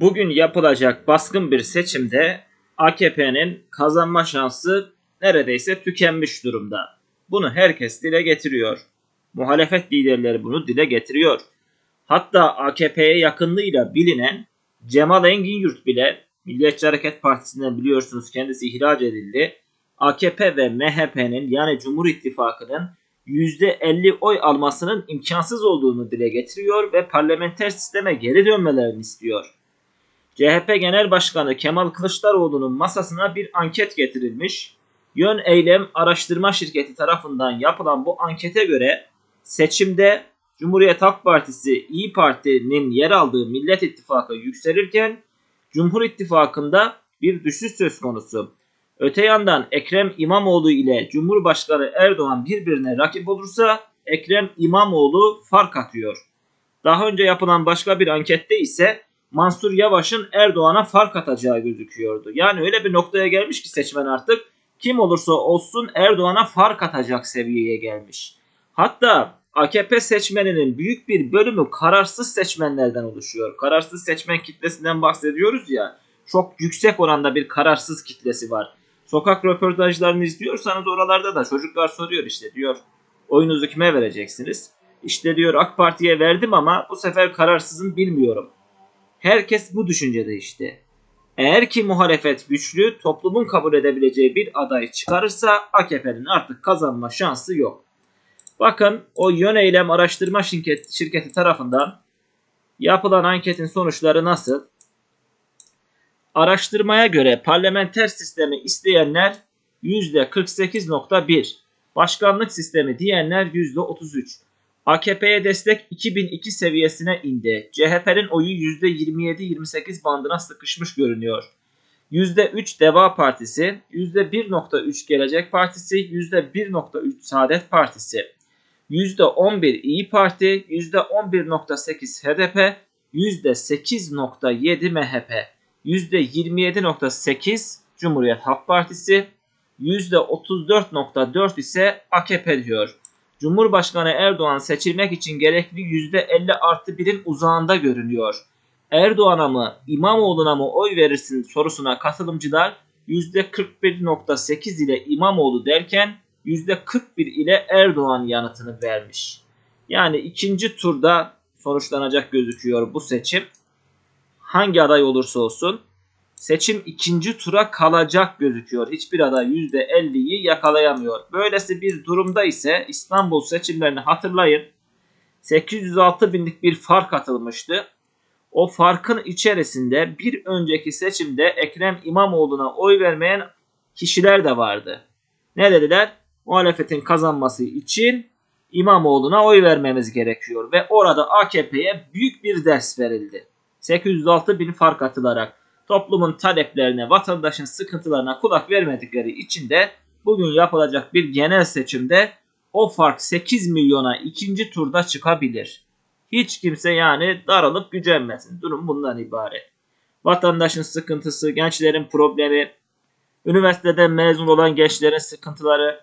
Bugün yapılacak baskın bir seçimde AKP'nin kazanma şansı neredeyse tükenmiş durumda. Bunu herkes dile getiriyor. Muhalefet liderleri bunu dile getiriyor. Hatta AKP'ye yakınlığıyla bilinen Cemal Engin Yurt bile Milliyetçi Hareket Partisi'nden biliyorsunuz kendisi ihraç edildi. AKP ve MHP'nin yani Cumhur İttifakı'nın %50 oy almasının imkansız olduğunu dile getiriyor ve parlamenter sisteme geri dönmelerini istiyor. CHP Genel Başkanı Kemal Kılıçdaroğlu'nun masasına bir anket getirilmiş. Yön Eylem Araştırma Şirketi tarafından yapılan bu ankete göre seçimde Cumhuriyet Halk Partisi İyi Parti'nin yer aldığı Millet İttifakı yükselirken Cumhur İttifakı'nda bir düşüş söz konusu. Öte yandan Ekrem İmamoğlu ile Cumhurbaşkanı Erdoğan birbirine rakip olursa Ekrem İmamoğlu fark atıyor. Daha önce yapılan başka bir ankette ise Mansur Yavaş'ın Erdoğan'a fark atacağı gözüküyordu. Yani öyle bir noktaya gelmiş ki seçmen artık kim olursa olsun Erdoğan'a fark atacak seviyeye gelmiş. Hatta AKP seçmeninin büyük bir bölümü kararsız seçmenlerden oluşuyor. Kararsız seçmen kitlesinden bahsediyoruz ya. Çok yüksek oranda bir kararsız kitlesi var. Sokak röportajlarını izliyorsanız oralarda da çocuklar soruyor işte diyor. Oyunuzu kime vereceksiniz? İşte diyor AK Parti'ye verdim ama bu sefer kararsızım bilmiyorum. Herkes bu düşüncede işte. Eğer ki muhalefet güçlü toplumun kabul edebileceği bir aday çıkarırsa AKP'nin artık kazanma şansı yok. Bakın o yön eylem araştırma şirket, şirketi tarafından yapılan anketin sonuçları nasıl? Araştırmaya göre parlamenter sistemi isteyenler %48.1, başkanlık sistemi diyenler %33. AKP'ye destek 2002 seviyesine indi. CHP'nin oyu %27-28 bandına sıkışmış görünüyor. %3 Deva Partisi, %1.3 Gelecek Partisi, %1.3 Saadet Partisi, %11 İyi Parti, %11.8 HDP, %8.7 MHP, %27.8 Cumhuriyet Halk Partisi, %34.4 ise AKP diyor. Cumhurbaşkanı Erdoğan seçilmek için gerekli %50 artı 1'in uzağında görünüyor. Erdoğan'a mı İmamoğlu'na mı oy verirsin sorusuna katılımcılar %41.8 ile İmamoğlu derken %41 ile Erdoğan yanıtını vermiş. Yani ikinci turda sonuçlanacak gözüküyor bu seçim. Hangi aday olursa olsun seçim ikinci tura kalacak gözüküyor. Hiçbir aday %50'yi yakalayamıyor. Böylesi bir durumda ise İstanbul seçimlerini hatırlayın. 806 binlik bir fark atılmıştı. O farkın içerisinde bir önceki seçimde Ekrem İmamoğlu'na oy vermeyen kişiler de vardı. Ne dediler? Muhalefetin kazanması için İmamoğlu'na oy vermemiz gerekiyor ve orada AKP'ye büyük bir ders verildi. 806 bin fark atılarak toplumun taleplerine, vatandaşın sıkıntılarına kulak vermedikleri için de bugün yapılacak bir genel seçimde o fark 8 milyona ikinci turda çıkabilir. Hiç kimse yani daralıp gücenmesin. Durum bundan ibaret. Vatandaşın sıkıntısı, gençlerin problemi, üniversiteden mezun olan gençlerin sıkıntıları,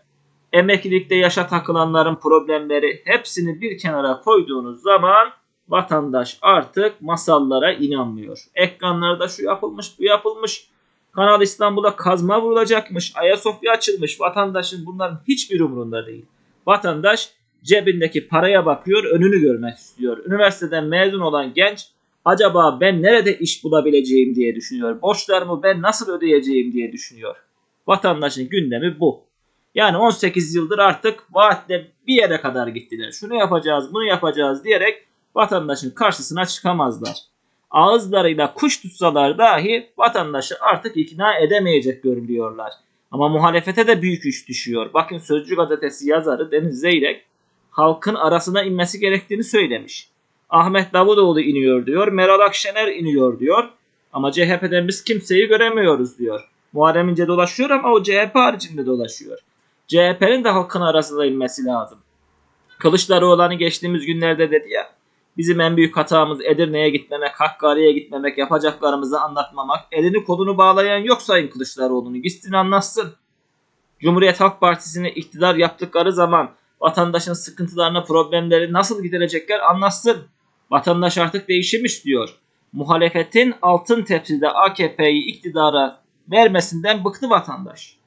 emeklilikte yaşa takılanların problemleri hepsini bir kenara koyduğunuz zaman vatandaş artık masallara inanmıyor. Ekranlarda şu yapılmış bu yapılmış. Kanal İstanbul'a kazma vurulacakmış. Ayasofya açılmış. Vatandaşın bunların hiçbir umurunda değil. Vatandaş cebindeki paraya bakıyor, önünü görmek istiyor. Üniversiteden mezun olan genç acaba ben nerede iş bulabileceğim diye düşünüyor. Borçlarımı ben nasıl ödeyeceğim diye düşünüyor. Vatandaşın gündemi bu. Yani 18 yıldır artık vaatle bir yere kadar gittiler. Şunu yapacağız, bunu yapacağız diyerek vatandaşın karşısına çıkamazlar. Ağızlarıyla kuş tutsalar dahi vatandaşı artık ikna edemeyecek görülüyorlar. Ama muhalefete de büyük iş düşüyor. Bakın Sözcü gazetesi yazarı Deniz Zeyrek halkın arasına inmesi gerektiğini söylemiş. Ahmet Davutoğlu iniyor diyor. Meral Akşener iniyor diyor. Ama CHP'den biz kimseyi göremiyoruz diyor. Muharrem İnce dolaşıyor ama o CHP haricinde dolaşıyor. CHP'nin de halkın arasına inmesi lazım. Kılıçdaroğlu'nu geçtiğimiz günlerde dedi ya Bizim en büyük hatamız Edirne'ye gitmemek, Hakkari'ye gitmemek, yapacaklarımızı anlatmamak. Elini kolunu bağlayan yok Sayın Kılıçdaroğlu'nu. Gitsin anlatsın. Cumhuriyet Halk Partisi'ne iktidar yaptıkları zaman vatandaşın sıkıntılarına, problemleri nasıl giderecekler anlatsın. Vatandaş artık değişim istiyor. muhalefetin altın tepside AKP'yi iktidara vermesinden bıktı vatandaş.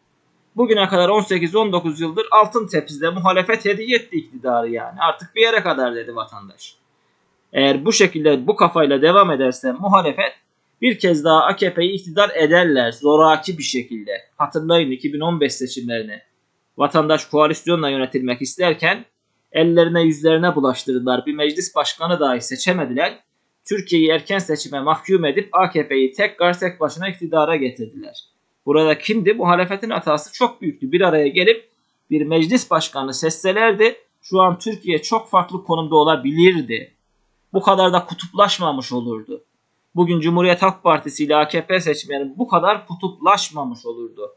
Bugüne kadar 18-19 yıldır altın tepside muhalefet hediye etti iktidarı yani. Artık bir yere kadar dedi vatandaş. Eğer bu şekilde bu kafayla devam ederse muhalefet bir kez daha AKP'yi iktidar ederler zoraki bir şekilde. Hatırlayın 2015 seçimlerini. Vatandaş koalisyonla yönetilmek isterken ellerine yüzlerine bulaştırdılar. Bir meclis başkanı dahi seçemediler. Türkiye'yi erken seçime mahkum edip AKP'yi tekrar tek başına iktidara getirdiler. Burada kimdi? Muhalefetin hatası çok büyüktü. Bir araya gelip bir meclis başkanı seçselerdi şu an Türkiye çok farklı konumda olabilirdi. Bu kadar da kutuplaşmamış olurdu. Bugün Cumhuriyet Halk Partisi ile AKP seçmeni bu kadar kutuplaşmamış olurdu.